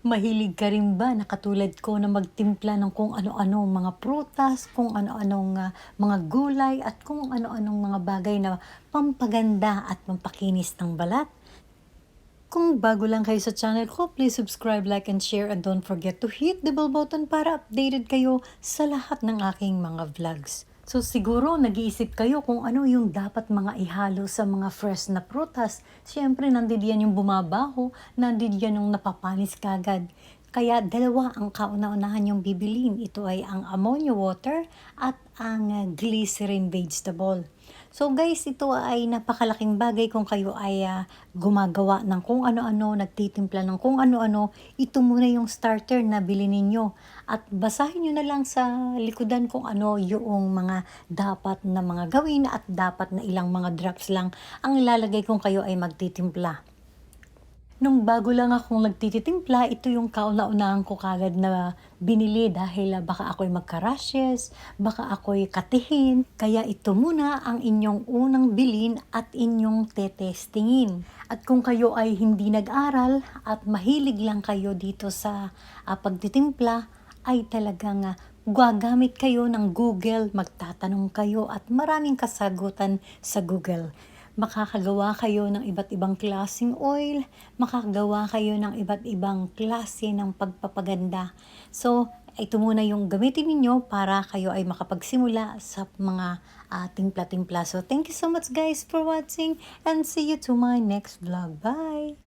Mahilig ka rin ba na katulad ko na magtimpla ng kung ano-ano mga prutas, kung ano-anong ah, mga gulay at kung ano-anong mga bagay na pampaganda at pampakinis ng balat? Kung bago lang kayo sa channel ko, please subscribe, like, and share and don't forget to hit the bell button para updated kayo sa lahat ng aking mga vlogs. So siguro nag-iisip kayo kung ano yung dapat mga ihalo sa mga fresh na prutas. Siyempre nandiyan yung bumabaho, nandiyan yung napapanis kagad. Kaya dalawa ang kauna-unahan yung bibilin. Ito ay ang ammonia water at ang ah, glycerin vegetable. So guys, ito ay napakalaking bagay kung kayo ay ah, gumagawa ng kung ano-ano, nagtitimpla ng kung ano-ano. Ito muna yung starter na bilhin ninyo. At basahin nyo na lang sa likodan kung ano yung mga dapat na mga gawin at dapat na ilang mga drops lang ang ilalagay kung kayo ay magtitimpla. Nung bago lang akong nagtititimpla, ito yung kauna-unahan ko kagad na binili dahil ah, baka ako'y magka-rashes, baka ako'y katihin. Kaya ito muna ang inyong unang bilin at inyong tetestingin. At kung kayo ay hindi nag-aral at mahilig lang kayo dito sa ah, pagtitimpla, ay talagang ah, gagamit kayo ng Google, magtatanong kayo at maraming kasagutan sa Google makakagawa kayo ng iba't ibang klaseng oil, makakagawa kayo ng iba't ibang klase ng pagpapaganda. So, ito muna yung gamitin ninyo para kayo ay makapagsimula sa mga ah, timpla-timpla. So, thank you so much guys for watching and see you to my next vlog. Bye!